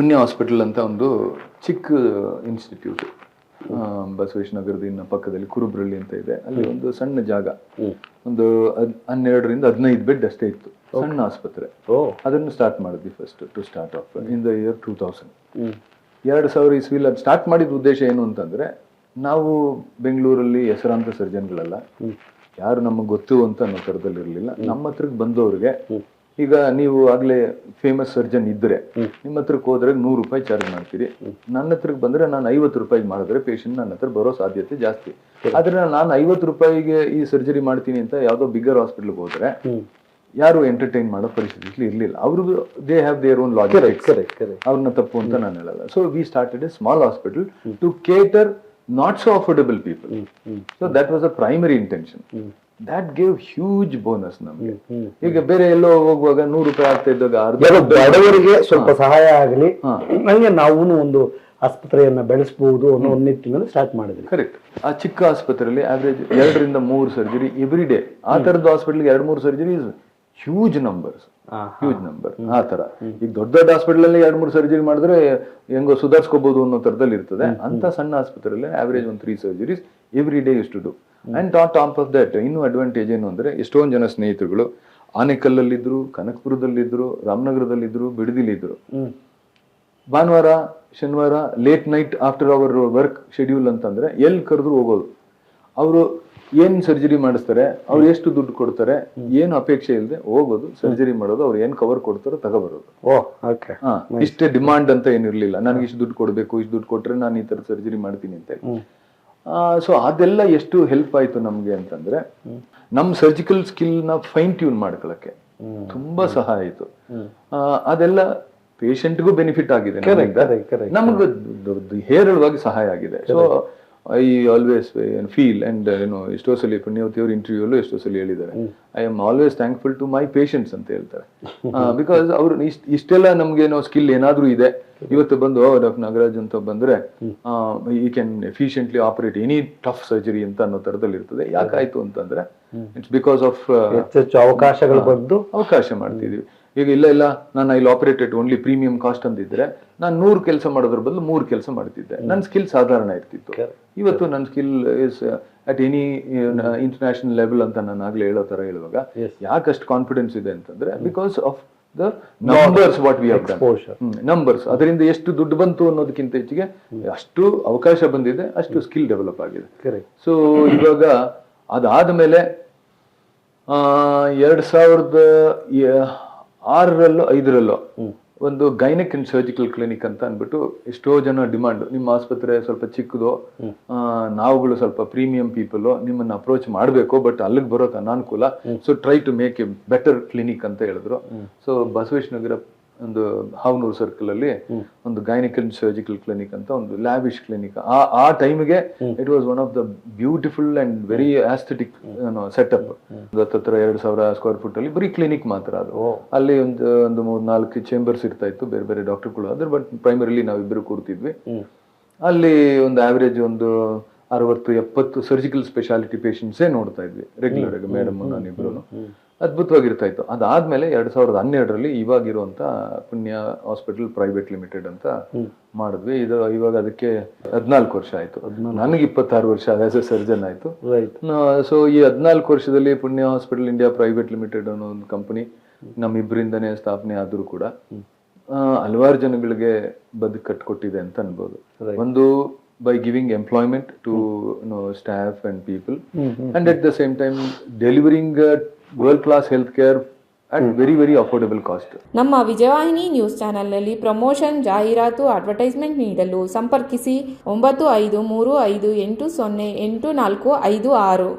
ಪುಣ್ಯ ಹಾಸ್ಪಿಟಲ್ ಅಂತ ಒಂದು ಚಿಕ್ಕ ಇನ್ಸ್ಟಿಟ್ಯೂಟ್ ಬಸವೇಶ್ ನಗರದ ಇನ್ನ ಪಕ್ಕದಲ್ಲಿ ಕುರುಬ್ರಳ್ಳಿ ಅಂತ ಇದೆ. ಅಲ್ಲಿ ಒಂದು ಸಣ್ಣ ಜಾಗ. ಒಂದು ಹನ್ನೆರಡರಿಂದ ಹದಿನೈದು ಬೆಡ್ ಅಷ್ಟೇ ಇತ್ತು. ಸಣ್ಣ ಆಸ್ಪತ್ರೆ. ಅದನ್ನು ಸ್ಟಾರ್ಟ್ ಮಾಡಿದ್ವಿ first to start off in the year two thousand ಎರಡು ಸಾವಿರ ಇಸ್ವಿಲ್ ಅದು ಸ್ಟಾರ್ಟ್ ಮಾಡಿದ ಉದ್ದೇಶ ಏನು ಅಂತಂದ್ರೆ ನಾವು ಬೆಂಗಳೂರಲ್ಲಿ ಹೆಸರಾಂತ ಸರ್ಜನ್ಗಳಲ್ಲ ಯಾರು ನಮಗೆ ಗೊತ್ತು ಅಂತ ಅನ್ನೋ ಥರದಲ್ಲಿ ಇರಲಿಲ್ಲ ನಮ್ಮ ಹತ್ರಕ್ಕೆ ಬಂದವ್ರಿಗೆ ಈಗ ನೀವು ಆಗ್ಲೇ ಫೇಮಸ್ ಸರ್ಜನ್ ಇದ್ರೆ ನಿಮ್ಮ ಹತ್ರಕ್ಕೆ ಹೋದ್ರೆ ನೂರು ರೂಪಾಯಿ ಚಾರ್ಜ್ ಮಾಡ್ತೀರಿ. ನನ್ನ ಹತ್ರಕ್ಕೆ ಬಂದ್ರೆ ನಾನು ಐವತ್ತು ರೂಪಾಯಿಗೆ ಮಾಡಿದ್ರೆ ಪೇಷಂಟ್ ನನ್ನ ಹತ್ರ ಬರೋ ಸಾಧ್ಯತೆ ಜಾಸ್ತಿ. ಆದ್ರೆ ನಾನು ಐವತ್ತು ರೂಪಾಯಿಗೆ ಈ ಸರ್ಜರಿ ಮಾಡ್ತೀನಿ ಅಂತ ಯಾವುದೋ ಬಿಗ್ಗರ್ ಹಾಸ್ಪಿಟಲ್ಗೆ ಹೋದ್ರೆ ಯಾರು ಎಂಟರ್ಟೈನ್ ಮಾಡೋ ಪರಿಸ್ಥಿತಿ ಇರ್ಲಿಲ್ಲ. ಅವ್ರಿಗೂ they have their own logic ಅವ್ರನ್ನ ತಪ್ಪು ಅಂತ ನಾನು ಹೇಳಲ್ಲ. So we started a small hospital to cater not so affordable people so that was a primary intention that gave huge bonus ನಮಗೆ. ಈಗ ಬೇರೆ ಎಲ್ಲೋ ಹೋಗುವಾಗ ನೂರು ರೂಪಾಯಿ ಆಗ್ತಾ ಇದ್ದಾಗ ಬಡವರಿಗೆ ಸ್ವಲ್ಪ ಸಹಾಯ ಆಗಲಿ. ನಂಗೆ ನಾವು ಒಂದು ಆಸ್ಪತ್ರೆಯನ್ನ ಬೆಳೆಸಬಹುದು ಅನ್ನೋ ಒಂದು ನಿಟ್ಟಿನಲ್ಲಿ ಸ್ಟಾರ್ಟ್ ಮಾಡಿದ್ವಿ. ಕರೆಕ್ಟ್ ಆ ಚಿಕ್ಕ ಆಸ್ಪತ್ರೆಯಲ್ಲಿ ಆವರೇಜ್ ಎರಡರಿಂದ ಮೂರು ಸರ್ಜರಿ ಎವ್ರಿ ಡೇ ಆ ತರದ ಹಾಸ್ಪಿಟಲ್ಗೆ ಎರಡು ಮೂರು surgery huge numbers huge number ಆ ತರ ಈಗ ದೊಡ್ಡ ದೊಡ್ಡ ಹಾಸ್ಪಿಟಲ್ ಅಲ್ಲಿ ಎರಡ್ ಮೂರು ಸರ್ಜರಿ ಮಾಡಿದ್ರೆ ಹೆಂಗೋ ಸುಧಾರಿಸ್ಕೋಬಹುದು ಅನ್ನೋ ತರದಲ್ಲಿ ಇರ್ತದೆ ಅಂತ ಸಣ್ಣ ಆಸ್ಪತ್ರೆಯಲ್ಲಿ ಆವರೇಜ್ ಒಂದು ತ್ರೀ ಸರ್ಜರೀಸ್ ಎವ್ರಿ ಡೇ ಇಷ್ಟು do and on top of that ಇನ್ನೂ ಅಡ್ವಾಂಟೇಜ್ ಏನು ಅಂದರೆ ಎಷ್ಟೊಂದು ಜನ ಸ್ನೇಹಿತರುಗಳು ಆನೆಕಲ್ಲಲ್ಲಿದ್ದರು ಕನಕಪುರದಲ್ಲಿದ್ದರು ರಾಮನಗರದಲ್ಲಿದ್ದರು ಬಿಡದಿಲಿದ್ದರು ಭಾನುವಾರ ಶನಿವಾರ late night after our work schedule ಅಂತಂದ್ರೆ ಎಲ್ಲಿ ಕರೆದ್ರು ಹೋಗೋದು. ಅವರು ಏನು ಸರ್ಜರಿ ಮಾಡಿಸ್ತಾರೆ ಅವ್ರು ಎಷ್ಟು ದುಡ್ಡು ಕೊಡ್ತಾರೆ ಏನು ಅಪೇಕ್ಷೆ ಇಲ್ಲದೆ ಹೋಗೋದು ಸರ್ಜರಿ ಮಾಡೋದು ಅವ್ರು ಏನು ಕವರ್ ಕೊಡ್ತಾರೋ ತಗೋಬರೋದು. ಇಷ್ಟೇ ಡಿಮಾಂಡ್ ಅಂತ ಏನಿರಲಿಲ್ಲ. ನನಗೆ ಇಷ್ಟು ದುಡ್ಡು ಕೊಡಬೇಕು ಇಷ್ಟು ದುಡ್ಡು ಕೊಟ್ಟರೆ ನಾನು ಈ ತರ ಸರ್ಜರಿ ಮಾಡ್ತೀನಿ ಅಂತ ಸೊ ಅದೆಲ್ಲ ಎಷ್ಟು ಹೆಲ್ಪ್ ಆಯ್ತು ನಮಗೆ ಅಂತಂದ್ರೆ ನಮ್ಮ ಸರ್ಜಿಕಲ್ ಸ್ಕಿಲ್ನ ಫೈನ್ ಟ್ಯೂನ್ ಮಾಡ್ಕೊಳಕ್ಕೆ ತುಂಬಾ ಸಹಾಯ ಆಯ್ತು. ಆ, ಅದೆಲ್ಲ ಪೇಷಂಟ್ಗೂ ಬೆನಿಫಿಟ್ ಆಗಿದೆ ನಮಗೂ ಹೇರಳವಾಗಿ ಸಹಾಯ ಆಗಿದೆ. So I always feel and ಏನು ಎಷ್ಟೋ ಸಲ ಪುಣ್ಯವತಿ ಅವ್ರ ಇಂಟರ್ವ್ಯೂ ಅಲ್ಲೂ ಎಷ್ಟೋ ಸಲ ಹೇಳಿದ್ದಾರೆ. I am always thankful to my patients ಅಂತ ಹೇಳ್ತಾರೆ. ಬಿಕಾಸ್ ಅವ್ರು ಇಷ್ಟ ಇಷ್ಟೆಲ್ಲ ಏನೋ ಸ್ಕಿಲ್ ಏನಾದರೂ ಇದೆ. ಇವತ್ತು ಬಂದು ಡಾಕ್ಟರ್ ನಾಗರಾಜ್ ಅಂತ ಬಂದ್ರೆ he can efficiently operate any tough surgery ಅಂತ ಅನ್ನೋ ತರದಲ್ಲಿ ಇರ್ತದೆ. ಯಾಕಾಯ್ತು ಅಂತಂದ್ರೆ ಇಟ್ಸ್ ಬಿಕಾಸ್ ಆಫ್ ಹೆಚ್ಚು ಅವಕಾಶಗಳು ಬಂದು ಅವಕಾಶ ಮಾಡ್ತಿದೀವಿ. ಈಗ ಇಲ್ಲ ಇಲ್ಲ ನಾನು ಇಲ್ಲಿ ಆಪರೇಟೆಡ್ ಓನ್ಲಿ ಪ್ರೀಮಿಯಂ ಕಾಸ್ಟ್ ಅಂದಿದ್ರೆ ನಾನು ನೂರು ಕೆಲಸ ಮಾಡೋದ್ರ ಬದಲು ಮೂರು ಕೆಲಸ ಮಾಡ್ತಿದ್ದೆ. ನನ್ನ ಸ್ಕಿಲ್ ಸಾಧಾರಣ ಇರ್ತಿತ್ತು. ಇವತ್ತು ನನ್ನ skill is at any international level ಅಂತ ನಾನು ಆಗ್ಲೇ ಹೇಳೋ ತರ ಹೇಳುವಾಗ ಯಾಕಷ್ಟು ಕಾನ್ಫಿಡೆನ್ಸ್ ಇದೆ ಅಂತಂದ್ರೆ because of the numbers what we. Numbers ಅದರಿಂದ ಎಷ್ಟು ದುಡ್ಡು ಬಂತು ಅನ್ನೋದಕ್ಕಿಂತ ಹೆಚ್ಚಿಗೆ ಅಷ್ಟು ಅವಕಾಶ ಬಂದಿದೆ ಅಷ್ಟು ಸ್ಕಿಲ್ ಡೆವಲಪ್ ಆಗಿದೆ. ಸೊ ಇವಾಗ ಅದಾದ ಮೇಲೆ ಎರಡ್ ಸಾವಿರದ ಆರರಲ್ಲೋ ಐದರಲ್ಲೋ ಒಂದು ಗೈನಕ್ ಅಂಡ್ ಸರ್ಜಿಕಲ್ ಕ್ಲಿನಿಕ್ ಅಂತ ಅಂದ್ಬಿಟ್ಟು ಎಷ್ಟೋ ಜನ ಡಿಮಾಂಡ್. ನಿಮ್ಮ ಆಸ್ಪತ್ರೆ ಸ್ವಲ್ಪ ಚಿಕ್ಕದು ನಾವುಗಳು ಸ್ವಲ್ಪ ಪ್ರೀಮಿಯಂ ಪೀಪಲ್ ನಿಮ್ಮನ್ನ ಅಪ್ರೋಚ್ ಮಾಡಬೇಕು ಬಟ್ ಅಲ್ಲಿಗೆ ಬರೋಕೆ ಅನಾನುಕೂಲ. So try to make a better clinic ಅಂತ ಹೇಳಿದ್ರು. ಸೊ ಬಸವೇಶ್ ನಗರ ಒಂದು ಹಾವನೂರು ಸರ್ಕಲ್ ಅಲ್ಲಿ ಒಂದು ಗೈನಿಕಲ್ ಸರ್ಜಿಕಲ್ ಕ್ಲಿನಿಕ್ ಅಂತ ಒಂದು ಲ್ಯಾವಿಶ್ ಕ್ಲಿನಿಕ್ ಆ ಆ ಟೈಮ್ಗೆ it was one of the beautiful and very aesthetic setup ಹತ್ತತ್ರ ಎರಡು ಸಾವಿರ ಸ್ಕ್ವೇರ್ ಫುಟ್ ಅಲ್ಲಿ ಬರೀ ಕ್ಲಿನಿಕ್ ಮಾತ್ರ ಅದು. ಅಲ್ಲಿ ಒಂದು ಒಂದು ಮೂರ್ ನಾಲ್ಕು ಚೇಂಬರ್ಸ್ ಇರ್ತಾ ಇತ್ತು ಬೇರೆ ಬೇರೆ ಡಾಕ್ಟರ್ಗಳು ಅದ್ರ ಬಟ್ ಪ್ರೈಮರಿಲಿ ನಾವಿಬ್ಬರು ಕೂರ್ತಿದ್ವಿ. ಅಲ್ಲಿ ಒಂದು ಆವರೇಜ್ ಒಂದು ಅರವತ್ತು ಎಪ್ಪತ್ತು ಸರ್ಜಿಕಲ್ ಸ್ಪೆಷಾಲಿಟಿ ಪೇಷಂಟ್ಸೇ ನೋಡ್ತಾ ಇದ್ವಿ. ರೆಗ್ಯುಲರ್ ಆಗಿ ಮೇಡಮ್ ನಾನಿಬ್ರು ಅದ್ಭುತವಾಗಿರ್ತಾ ಇತ್ತು. ಅದಾದ್ಮೇಲೆ ಎರಡ್ ಸಾವಿರದ ಹನ್ನೆರಡರಲ್ಲಿ ಇವಾಗಿರುವಂತ ಪುಣ್ಯ ಹಾಸ್ಪಿಟಲ್ ಪ್ರೈವೇಟ್ ಲಿಮಿಟೆಡ್ ಅಂತ ಮಾಡಿದ್ವಿ. ಇದು ಇವಾಗ ಅದಕ್ಕೆ ಹದಿನಾಲ್ಕು ವರ್ಷ ಆಯ್ತು. ನನಗೆ ಇಪ್ಪತ್ತಾರು ವರ್ಷ ಆಸ್ ಎ ಸರ್ಜನ್ ಆಯ್ತು. ಸೊ ಈ ಹದಿನಾಲ್ಕು ವರ್ಷದಲ್ಲಿ ಪುಣ್ಯ ಹಾಸ್ಪಿಟಲ್ ಇಂಡಿಯಾ ಪ್ರೈವೇಟ್ ಲಿಮಿಟೆಡ್ ಅನ್ನೋ ಒಂದು ಕಂಪನಿ ನಮ್ಮಿಬ್ಬರಿಂದನೇ ಸ್ಥಾಪನೆ ಆದ್ರೂ ಕೂಡ ಹಲವಾರು ಜನಗಳಿಗೆ ಬದುಕು ಕಟ್ಕೊಟ್ಟಿದೆ ಅಂತ ಅನ್ಬೋದು. ಒಂದು by giving employment to staff and people and and the same time delivering world class health care at very very affordable cost ನಮ್ಮ ವಿಜಯವಾಹಿನಿ ನ್ಯೂಸ್ ಚಾನೆಲ್ನಲ್ಲಿ ಪ್ರಮೋಷನ್ ಜಾಹೀರಾತು ಅಡ್ವರ್ಟೈಸ್ಮೆಂಟ್ ನೀಡಲು ಸಂಪರ್ಕಿಸಿ ಒಂಬತ್ತು ಐದು ಮೂರು ಐದು ಎಂಟು ಸೊನ್ನೆ ಎಂಟು ನಾಲ್ಕು ಐದು ಆರು.